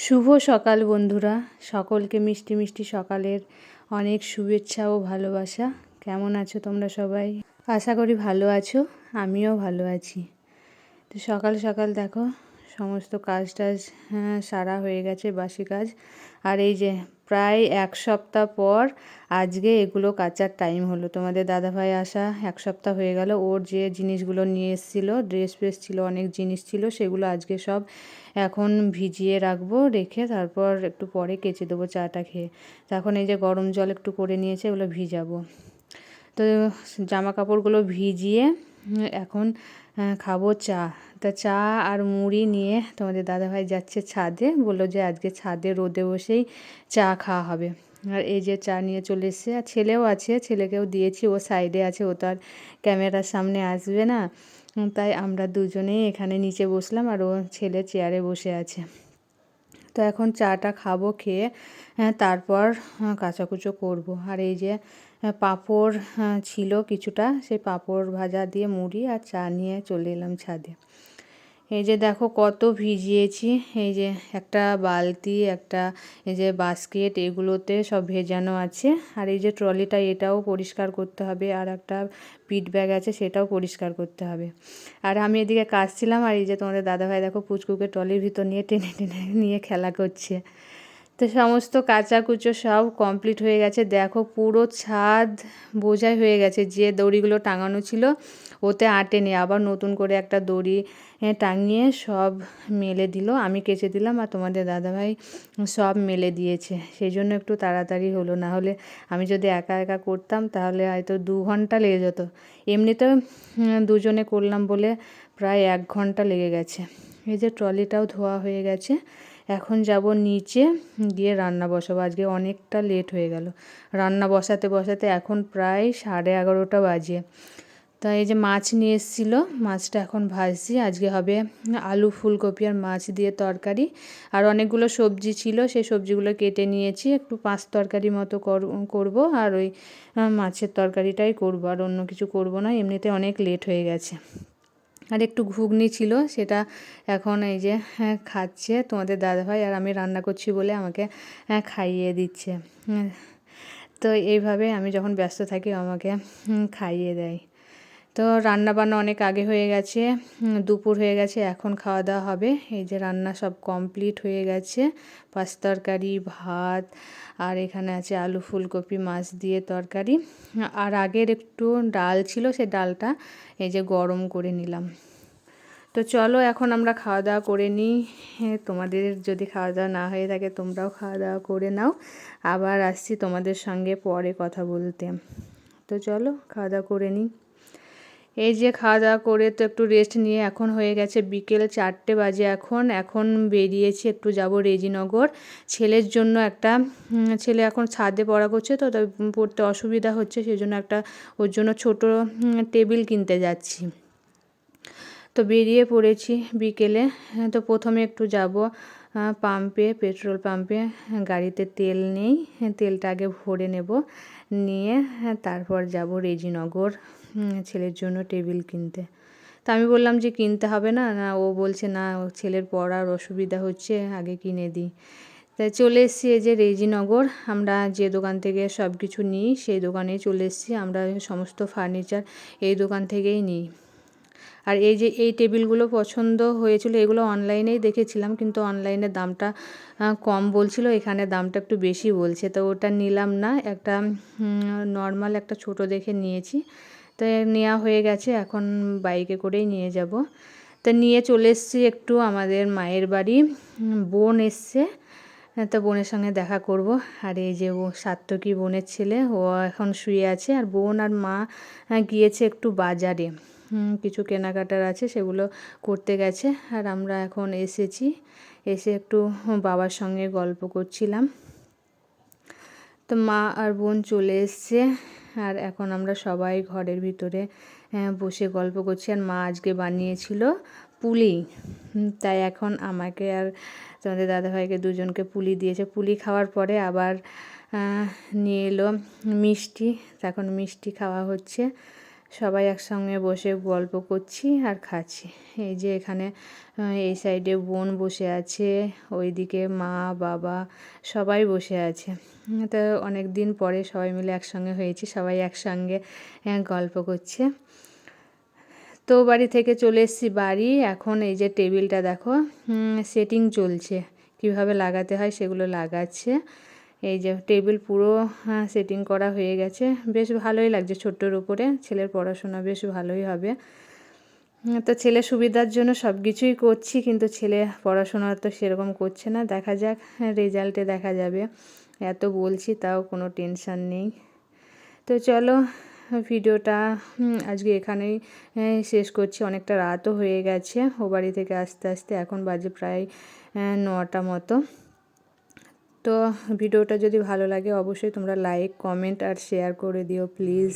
শুভ সকাল বন্ধুরা। সকলকে মিষ্টি মিষ্টি সকালের অনেক শুভেচ্ছা ও ভালোবাসা। কেমন আছো তোমরা সবাই? আশা করি ভালো আছো, আমিও ভালো আছি। তো সকাল সকাল দেখো সমস্ত কাজ টাজ হ্যাঁ, সারা হয়ে গেছে বাসি কাজ। আর এই যে প্রায় এক সপ্তাহ পর আজকে এগুলো কাচার টাইম হলো। তোমাদের দাদাভাই আসা এক সপ্তাহ হয়ে গেল। ওর যে জিনিসগুলো নিয়ে এসেছিল ড্রেস ফ্রেস ছিল অনেক জিনিস ছিল সেগুলো আজকে সব এখন ভিজিয়ে রাখব রেখে তারপর একটু পরে কেচে দেবো চাটা খেয়ে। তখন এই যে গরম জল একটু করে নিয়েছে এগুলো ভিজাবো। তো জামা কাপড়গুলো ভিজিয়ে এখন খাব চা। তা চা আর মুড়ি নিয়ে তোমাদের দাদাভাই যাচ্ছে ছাদে। বলল যে আজকে ছাদে রোদে বসেই চা খাওয়া হবে। আর এই যে চা নিয়ে চলে এসছে। আর ছেলেও আছে ছেলেকেও দিয়েছি। ও সাইডে আছে ও তো আর ক্যামেরার সামনে আসবে না। তাই আমরা দুজনেই এখানে নিচে বসলাম আর ও ছেলে চেয়ারে বসে আছে। তো এখন চাটা খাব খেয়ে হ্যাঁ, তারপর কাচাকুচো করব। আর এই যে পাঁপড় ছিল কিছুটা। সেই পাঁপড় ভাজা দিয়ে মুড়ি আর চা নিয়ে চলে এলাম ছাদে। এই যে দেখো কত ভিজিয়েছি। এই যে একটা বালতি, একটা এই যে বাস্কেট, এগুলোতে সব ভেজানো আছে। আর এই যে ট্রলিটা, এটাও পরিষ্কার করতে হবে। আর একটা পিট ব্যাগ আছে, সেটাও পরিষ্কার করতে হবে। আর আমি এদিকে কাজছিলাম আর এই যে তোমাদের দাদাভাই দেখো পুচকুকে ট্রলির ভিতর নিয়ে টেনে টেনে নিয়ে খেলা করছে। তো সমস্ত কাচাকুচো সব কমপ্লিট হয়ে গেছে। দেখো পুরো ছাদ বোঝাই হয়ে গেছে যে দড়িগুলো টাঙানো ছিল, ওতে আটেনি আবার নতুন করে একটা দড়ি টাঙিয়ে সব মেলে দিল। আমি কেচে দিলাম আর তোমাদের দাদাভাই সব মেলে দিয়েছে। সেই জন্য একটু তাড়াতাড়ি হলো। না হলে আমি যদি একা একা করতাম, তাহলে হয়তো দু ঘণ্টা লেগে যেত। এমনিতেও দুজনে করলাম বলে প্রায় এক ঘণ্টা লেগে গেছে। এই যে ট্রলিটাও ধোয়া হয়ে গেছে। এখন যাব নিচে গিয়ে রান্না বসাবো। আজকে অনেকটা লেট হয়ে গেল। রান্না বসাতে বসাতে এখন প্রায় সাড়ে এগারোটা বাজে। তা এই যে মাছ নিয়ে এসেছিল, মাছটা এখন ভাজছি। আজকে হবে আলু ফুলকপি আর মাছ দিয়ে তরকারি। আর অনেকগুলো সবজি ছিল, সেই সবজিগুলো কেটে নিয়েছি। একটু পাঁচ তরকারি মতো করব আর ওই মাছের তরকারিটাই করব। আর অন্য কিছু করব না। এমনিতে অনেক লেট হয়ে গেছে। আর একটু ঘুগনি ছিল সেটা এখন এই যে হ্যাঁ, খাচ্ছে তোমাদের দাদাভাই আর আমি রান্না করছি বলে আমাকে হ্যাঁ, খাইয়ে দিচ্ছে। তো এইভাবে আমি যখন ব্যস্ত থাকি আমাকে খাইয়ে দেয়। তো রান্না বান্না অনেক আগে হয়ে গেছে দুপুর হয়ে গেছে, এখন খাওয়া দাওয়া হবে। এই যে রান্না সব কমপ্লিট হয়ে গেছে, পাঁচ তরকারি, ভাত, আর এখানে আছে আলু ফুলকপি, মাছ দিয়ে তরকারি। আর আগের একটু ডাল ছিল, সে ডালটা এই যে গরম করে নিলাম। তো চলো এখন আমরা খাওয়া দাওয়া করে নিই। তোমাদের যদি খাওয়া দাওয়া না হয়ে থাকে, তোমরাও খাওয়া দাওয়া করে নাও। আবার আসছি তোমাদের সঙ্গে পরে কথা বলতে। তো চলো খাওয়া দাওয়া করে নিই। এই যে খাওয়া দাওয়া করে তো একটু রেস্ট নিয়ে এখন হয়ে গেছে বিকেল চারটে বাজে এখন। এখন বেরিয়েছি, একটু যাব রেজিনগর। ছেলের জন্য একটা ছেলে এখন ছাদে পড়া করছে তো পড়তে অসুবিধা হচ্ছে সেই জন্য একটা ওর জন্য ছোট টেবিল কিনতে যাচ্ছি। তো বেরিয়ে পড়েছি বিকেলে, তো প্রথমে একটু যাব পাম্পে পেট্রোল পাম্পে গাড়িতে তেল নেই, তেলটা আগে ভরে নেব, নিয়ে তারপর যাব রেজিনগর। ছেলের জন্য টেবিল কিনতে। তা আমি বললাম যে কিনতে হবে না না, ও বলছে না, ছেলের পড়ার অসুবিধা হচ্ছে, আগে কিনে দিই। তাই চলে এসেছি এই যে রেজিনগর, আমরা যে দোকান থেকে সব কিছু নিই, সেই দোকানেই চলে এসেছি, আমরা সমস্ত ফার্নিচার এই দোকান থেকেই নিই। আর এই যে এই টেবিলগুলো পছন্দ হয়েছিল, এগুলো অনলাইনেই দেখেছিলাম, কিন্তু অনলাইনে দামটা কম বলছিল, এখানে দামটা একটু বেশি বলছে। তো ওটা নিলাম না, একটা নর্মাল একটা ছোট দেখে নিয়েছি। তো নেওয়া হয়ে গেছে, এখন বাইকে করেই নিয়ে যাব। তা নিয়ে চলে এসেছি একটু আমাদের মায়ের বাড়ি। বোন এসছে, তো বোনের সঙ্গে দেখা করব। আর এই যে ও সাত্তকী বোনের ছেলে, ও এখন শুয়ে আছে। আর বোন আর মা গিয়েছে একটু বাজারে। কিছু কেনাকাটার আছে, সেগুলো করতে গেছে। আর আমরা এখন এসেছি, এসে একটু বাবার সঙ্গে গল্প করছিলাম। তো মা আর বোন চলে এসছে। আর এখন আমরা সবাই ঘরের ভিতরে বসে গল্প করছি। আর মা আজকে বানিয়েছিল পুলি। তাই এখন আমাকে আর তোমাদের দাদাভাইকে দুজনকে পুলি দিয়েছে। পুলি খাওয়ার পরে আবার নিয়ে এলো মিষ্টি। এখন মিষ্টি খাওয়া হচ্ছে। সবাই একসঙ্গে বসে গল্প করছি আর খাচ্ছি। এই যে এখানে এই সাইডে বোন বসে আছে, ওইদিকে মা, বাবা সবাই বসে আছে। তো অনেক দিন পরে সবাই মিলে একসঙ্গে হয়েছি, সবাই একসঙ্গে গল্প করছে। তো বাড়ি থেকে চলে এসেছি বাড়ি। এখন এই যে টেবিলটা দেখো সেটিং চলছে। কীভাবে লাগাতে হয় সেগুলো লাগাচ্ছে। এই যে টেবিল পুরো সেটিং করা হয়ে গেছে। বেশ ভালোই লাগছে ছোট্টর উপরে। ছেলের পড়াশোনা বেশ ভালোই হবে। তো ছেলে সুবিধার জন্য সব কিছুই করছি, কিন্তু ছেলে পড়াশোনা তো সেরকম করছে না। দেখা যাক রেজাল্টে দেখা যাবে। এত বলছি, তাও কোনো টেনশন নেই। তো চলো, ভিডিওটা আজকে এখানেই শেষ করছি। অনেকটা রাতও হয়ে গেছে। ও বাড়ি থেকে আস্তে আস্তে এখন বাজে প্রায় নটা মতো। তো ভিডিওটা যদি ভালো লাগে অবশ্যই তোমরা লাইক কমেন্ট আর শেয়ার করে দিও প্লিজ